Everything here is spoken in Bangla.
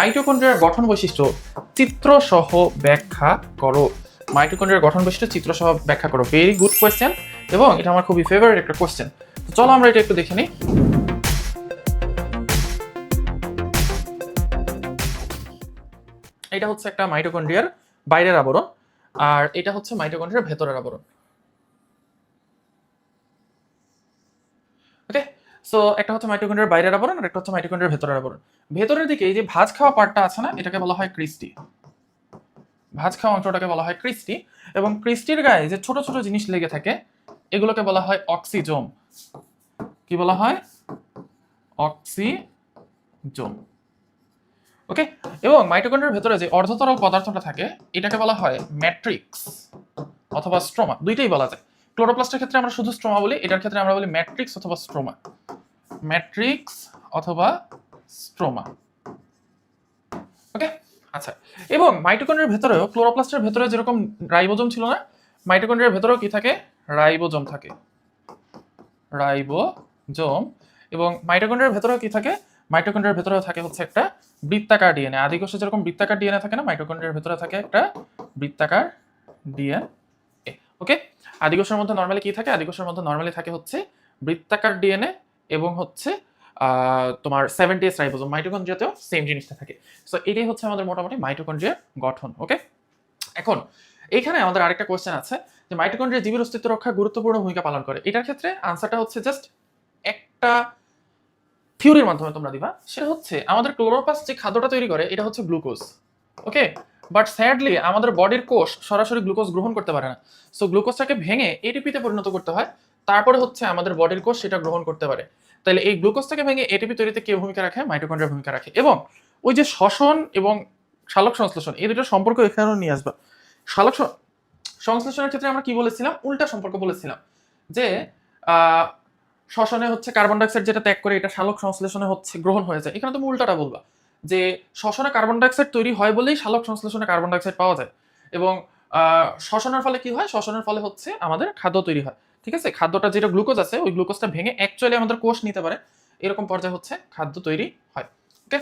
মাইটোকন্ড্রিয়ার গঠন বৈশিষ্ট্য চিত্র সহ ব্যাখ্যা করো। মাইটোকন্ড্রিয়ার গঠন বৈশিষ্ট্য চিত্র সহ ব্যাখ্যা করো। ভেরি গুড কোয়েশ্চেন এবং এটা আমার খুবই ফেভারিট একটা কোয়েশ্চেন তো চলো আমরা এটা একটু দেখে নিই। এটা হচ্ছে একটা মাইটোকন্ড্রিয়ার বাইরের আবরণ, আর এটা হচ্ছে মাইটোকন্ড্রিয়ার ভেতরের আবরণ ওকে সো একটা হচ্ছে মাইটোকন্ড্রিয়ার বাইরের আবরণ আর একটা হচ্ছে মাইটোকন্ড্রিয়ার ভেতরের আবরণ। ভেতরের দিকে এই যে ভাঁজ খাওয়া পার্টটা আছে না, এটাকে বলা হয় ক্রিস্টি। ভাঁজ খাওয়া অংশটাকে বলা হয় ক্রিস্টি এবং ক্রিস্টির গায়ে যে ছোট ছোট জিনিস লেগে থাকে, এগুলোকে বলা হয় অক্সিজোম। কি বলা হয়? অক্সিজোম। ওকে এবং মাইটোকন্ড্রিয়ার ভেতরে যে অর্ধতরল পদার্থটা থাকে, এটাকে বলা হয় ম্যাট্রিক্স অথবা স্ট্রোমা। দুইটাই বলা যায়। ক্লোরোপ্লাস্টের ক্ষেত্রে আমরা শুধু স্ট্রোমা বলি, এটার ক্ষেত্রে আমরা বলি ম্যাট্রিক্স অথবা স্ট্রোমা। ম্যাট্রিক্স অথবা স্ট্রোমা ওকে আচ্ছা এবং মাইটোকন্ড্রিয়ার ভেতরেও ক্লোরোপ্লাস্টের ভেতরে যেরকম রাইবোজোম ছিল না মাইটোকন্ড্রিয়ার ভেতরেও কি থাকে? রাইবোজোম থাকে। রাইবোজোম। এবং মাইটোকন্ড্রিয়ার ভেতরেও কি থাকে? মাইটোকন্ড্রিয়ার ভেতরেও থাকে হচ্ছে একটা বৃত্তাকার ডিএনএ আদিকোষে যেরকম বৃত্তাকার ডিএনএ থাকে না মাইটোকন্ড্রিয়ার ভেতরে থাকে একটা বৃত্তাকার ডিএনএ ওকে আদিকোষের মধ্যে নর্মালি কি থাকে? আদিকোষের মধ্যে নর্মালি থাকে হচ্ছে বৃত্তাকার ডিএনএ এবং হচ্ছে তোমার সেভেন্টি এস রাইবোজোম মাইটোকন্ড্রিয়াতেও সেম জিনিসটা থাকে। সো এটাই হচ্ছে আমাদের মোটামুটি মাইটোকন্ড্রিয়ার গঠন ওকে এখন, এখানে আমাদের আরেকটা কোয়েশ্চেন আছে যে মাইটোকন্ড্রিয়া জীবের অস্তিত্ব রক্ষা গুরুত্বপূর্ণ ভূমিকা পালন করে। এটার ক্ষেত্রে আনসারটা হচ্ছে জাস্ট একটা থিওরির মাধ্যমে তোমরা দিবা। সেটা হচ্ছে, আমাদের ক্লোরোপ্লাস্ট যে খাদ্যটা তৈরি করে, এটা হচ্ছে গ্লুকোজ ওকে বাট স্যাডলি আমাদের বডির কোষ সরাসরি গ্লুকোজ গ্রহণ করতে পারে না। সো গ্লুকোজটাকে ভেঙে এটিপিতে পরিণত করতে হয়। তারপরে হচ্ছে আমাদের বডির কোষ সেটা গ্রহণ করতে পারে। তাহলে এই গ্লুকোজটাকে ভেঙে এটিপি তৈরিতে কে ভূমিকা রাখে? মাইটোকন্ড্রিয়া ভূমিকা রাখে। এবং ওই যে শ্বসন এবং শালক সংশ্লেষণ, এই দুটো সম্পর্ক এখানেও নিয়ে আসবা। শালক সংশ্লেষণের ক্ষেত্রে আমরা কি বলেছিলাম? উল্টা সম্পর্ক বলেছিলাম। যে শ্বসনে হচ্ছে কার্বন ডাইঅক্সাইড যেটা ত্যাগ করে, এটা সালোক সংশ্লেষণে হচ্ছে গ্রহণ হয়ে যায়। এখানে তুমি উল্টাটা বলবা। যে, শ্বসনে কার্বন ডাইঅক্সাইড তৈরি হয় বলেই শালক সংশ্লেষণে কার্বন ডাইঅক্সাইড পাওয়া যায়। এবং শ্বসনের ফলে কি হয়? শ্বসনের ফলে হচ্ছে আমাদের খাদ্য তৈরি হয়। ঠিক আছে? খাদ্যটা যেটা গ্লুকোজ আছে, ওই গ্লুকোজটা ভেঙে অ্যাকচুয়ালি আমাদের কোষ নিতে পারে। এরকম পর্যায়ে হচ্ছে খাদ্য তৈরি হয়। ওকে